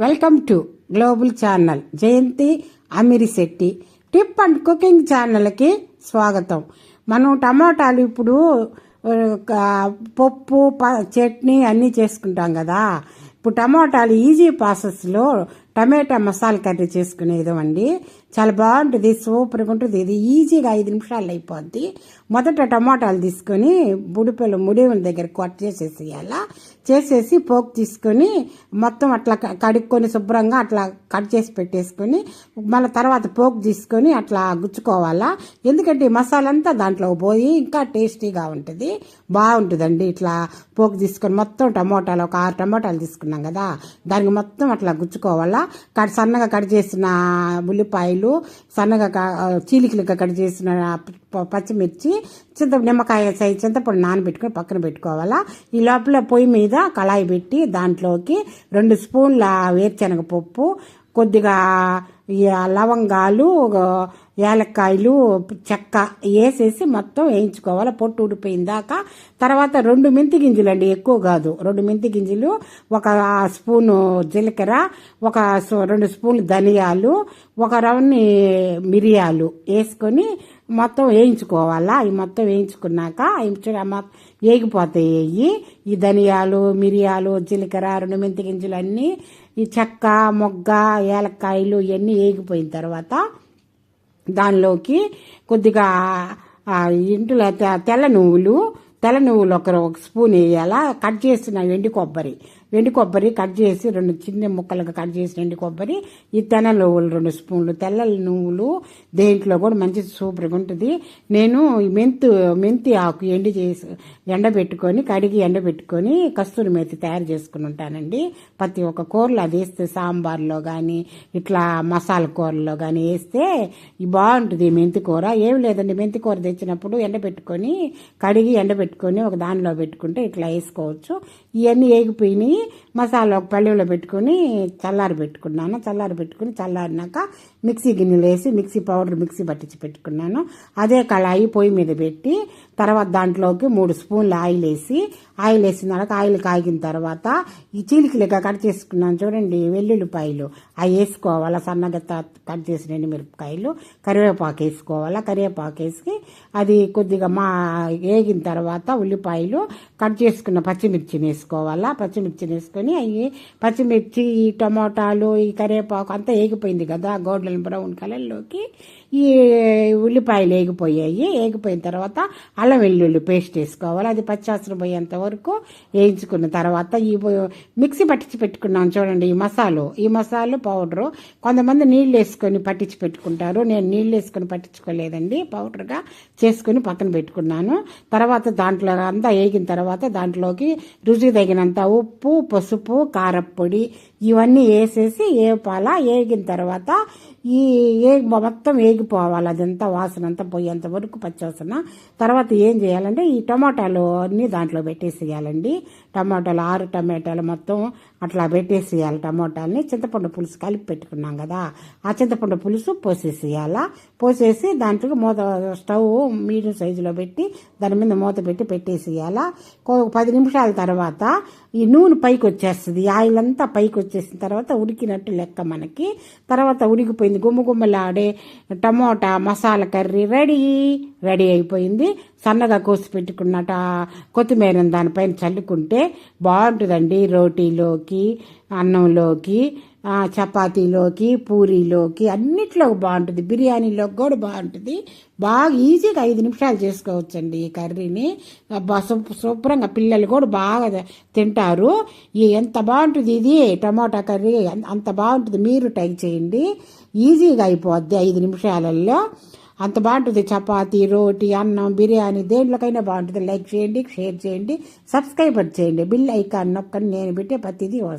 Welcome to global channel Jayanthi Amirisetti tip and cooking ఛానల్కి స్వాగతం. మనం టమాటాలు ఇప్పుడు పప్పు ప- చట్నీ అన్నీ చేసుకుంటాం కదా. ఇప్పుడు టమాటాలు ఈజీ ప్రాసెస్లో టమాటా మసాలా కర్రీ చేసుకునేది అండి. చాలా బాగుంటుంది సూపర్గా ఉంటుంది. ఇది ఈజీగా ఐదు నిమిషాలు అయిపోద్ది. మొదట టమాటాలు తీసుకొని బుడిపల్లి ముడివుల దగ్గర కట్ చేసేసేయాల. చేసేసి పోపు తీసుకొని మొత్తం అట్లా కడుక్కొని శుభ్రంగా అట్లా కట్ చేసి పెట్టేసుకొని మళ్ళీ తర్వాత పోపు తీసుకొని అట్లా గుచ్చుకోవాలా. ఎందుకంటే ఈ మసాలా అంతా దాంట్లో పోయి ఇంకా టేస్టీగా ఉంటుంది. బాగుంటుందండి ఇట్లా పోపు తీసుకొని మొత్తం టమోటాలు ఒక ఆరు టమోటాలు తీసుకున్నాం కదా. దానికి మొత్తం అట్లా గుచ్చుకోవాలా. కట్ సన్నగా కట్ చేసిన ఉల్లిపాయలు సన్నగా చీలికలుగా కట్ చేసిన పచ్చిమిర్చి చింత నిమ్మకాయ సైజ్ చింతపండు నానబెట్టుకొని పక్కన పెట్టుకోవాలా. ఈ లోపల పొయ్యి మీద కళాయి పెట్టి దాంట్లోకి రెండు స్పూన్ల వేరుశనగ పప్పు కొద్దిగా ఈ లవంగాలు ఒక యాలక్కాయలు చెక్క వేసేసి మొత్తం వేయించుకోవాలి. పొట్టు ఊడిపోయిందాక తర్వాత రెండు మెంతి గింజలు అండి ఎక్కువ కాదు. రెండు మెంతి గింజలు ఒక స్పూను జీలకర్ర ఒక రెండు స్పూన్లు ధనియాలు ఒక రౌన్ని మిరియాలు వేసుకొని మొత్తం వేయించుకోవాలా? అవి మొత్తం వేయించుకున్నాక అవి వేగిపోతాయి అవి ఈ ధనియాలు మిరియాలు జీలకర్ర రెండు మెంతి గింజలు అన్నీ ఈ చెక్క మొగ్గ ఏలక్కాయలు ఇవన్నీ వేగిపోయిన తర్వాత దానిలోకి కొద్దిగా ఇంట్లో తెల్ల నువ్వులు తెల్ల నువ్వులు ఒక ఒక స్పూన్ వేయాలా కట్ చేసిన ఎండి కొబ్బరి. ఎండి కొబ్బరి కట్ చేసి రెండు చిన్న ముక్కలుగా కట్ చేసిన ఎండి కొబ్బరి ఈ తెన నువ్వులు రెండు స్పూన్లు తెల్ల నువ్వులు దేంట్లో కూడా మంచి సూపర్గా ఉంటుంది. నేను మెంతు మెంతి ఆకు ఎండి చేసి ఎండబెట్టుకొని కడిగి ఎండబెట్టుకొని కస్తూరి మేతి తయారు చేసుకుని ఉంటానండి. ప్రతి ఒక్క కూరలో అది వేస్తే సాంబార్లో కానీ ఇట్లా మసాలా కూరల్లో కానీ వేస్తే బాగుంటుంది మెంతి కూర. ఏం లేదండి మెంతి కూర తెచ్చినప్పుడు ఎండబెట్టుకొని కడిగి ఎండబెట్టుకొని ఒక దానిలో పెట్టుకుంటే ఇట్లా వేసుకోవచ్చు. ఇవన్నీ వేగిపోయినాయి మసాలా ఒక పళ్ళెంలో పెట్టుకొని చల్లారి పెట్టుకున్నాను. చల్లారి పెట్టుకుని చల్లారినాక మిక్సీ గిన్నెలు వేసి మిక్సీ పౌడర్ మిక్సీ పట్టించి పెట్టుకున్నాను. అదే కళాయి పొయ్యి మీద పెట్టి తర్వాత దాంట్లోకి మూడు స్పూన్లు ఆయిల్ వేసి ఆయిల్ వేసిన తర్వాత ఆయిల్ కాగిన తర్వాత ఈ చీలికలుగా కట్ చేసుకున్నాను చూడండి వెల్లుల్లిపాయలు. అవి వేసుకోవాలా సన్నగా కట్ చేసిన ఎండు మిరపకాయలు కరివేపాకు వేసుకోవాలా కరివేపాకు వేసి అది కొద్దిగా మా వేగిన తర్వాత ఉల్లిపాయలు కట్ చేసుకున్న పచ్చిమిర్చిని వేసుకోవాలా. పచ్చిమిర్చి వేసుకొని అవి పచ్చిమిర్చి ఈ టమోటాలు ఈ కరివేపాకు అంతా వేగిపోయింది కదా గోల్డెన్ బ్రౌన్ కలర్లోకి ఈ ఉల్లిపాయలు వేగిపోయాయి వేగిపోయిన తర్వాత అల్లం వెల్లుల్లి పేస్ట్ వేసుకోవాలి అది పచ్చాసన పోయేంత వరకు వేయించుకున్న తర్వాత ఈ మిక్సీ పట్టించి పెట్టుకున్నాను చూడండి ఈ మసాలు. ఈ మసాలు పౌడరు కొంతమంది నీళ్ళు వేసుకొని పట్టించి పెట్టుకుంటారు. నేను నీళ్ళు వేసుకొని పట్టించుకోలేదండి. పౌడర్గా చేసుకుని పక్కన పెట్టుకున్నాను. తర్వాత దాంట్లో అంతా వేగిన తర్వాత దాంట్లోకి రుచి తగినంత ఉప్పు పసుపు కారప్పొడి ఇవన్నీ వేసేసి వేపాల వేగిన తర్వాత ఈ ఏ మొత్తం వేగిపోవాలి అదంతా వాసన అంతా పోయేంత వరకు పచ్చివాసన. తర్వాత ఏం చేయాలంటే ఈ టమాటాలు అన్నీ దాంట్లో పెట్టేసేయాలండి. టమాటాలు ఆరు టమాటాలు మొత్తం అట్లా పెట్టేసేయాలి టమాటాలని. చింతపండు పులుసు కలిపి పెట్టుకున్నాం కదా ఆ చింతపండు పులుసు పోసేసేయాల. పోసేసి దాంట్లో మూత స్టవ్ మీడియం సైజులో పెట్టి దాని మీద మూత పెట్టి పెట్టేసేయాల. పది నిమిషాల తర్వాత ఈ నూనె పైకి వచ్చేస్తుంది ఆయిల్ అంతా పైకి వచ్చేసిన తర్వాత ఉడికినట్టు లెక్క మనకి. తర్వాత ఉడికిపోయింది అయిపోయింది. గుమ్మలాడే tomato masala curry ready. Ready అయిపోయింది. సన్నగా కోసి పెట్టుకున్నట కొత్తిమీర దానిపైన చల్లుకుంటే బాగుంటుందండి రోటీలోకి అన్నంలోకి. చపాతీలోకి పూరీలోకి అన్నిట్లో బాగుంటుంది. బిర్యానీలోకి కూడా బాగుంటుంది. బాగా ఈజీగా ఐదు నిమిషాలు చేసుకోవచ్చండి ఈ కర్రీని. అబ్బా, శుభ్రంగా పిల్లలు కూడా బాగా తింటారు. ఈ ఎంత బాగుంటుంది ఇది? టమాటా కర్రీ అంత బాగుంటుంది. మీరు ట్రై చేయండి. ఈజీగా అయిపోద్ది ఐదు నిమిషాలలో అంత బాగుంటుంది చపాతీ రోటీ అన్నం బిర్యానీ దేంట్లోకైనా బాగుంటుంది. లైక్ చేయండి షేర్ చేయండి సబ్స్క్రైబర్ చేయండి. బిల్ ఐకాన్ నొక్కని నేను పెట్టే ప్రతిదీ వస్తుంది.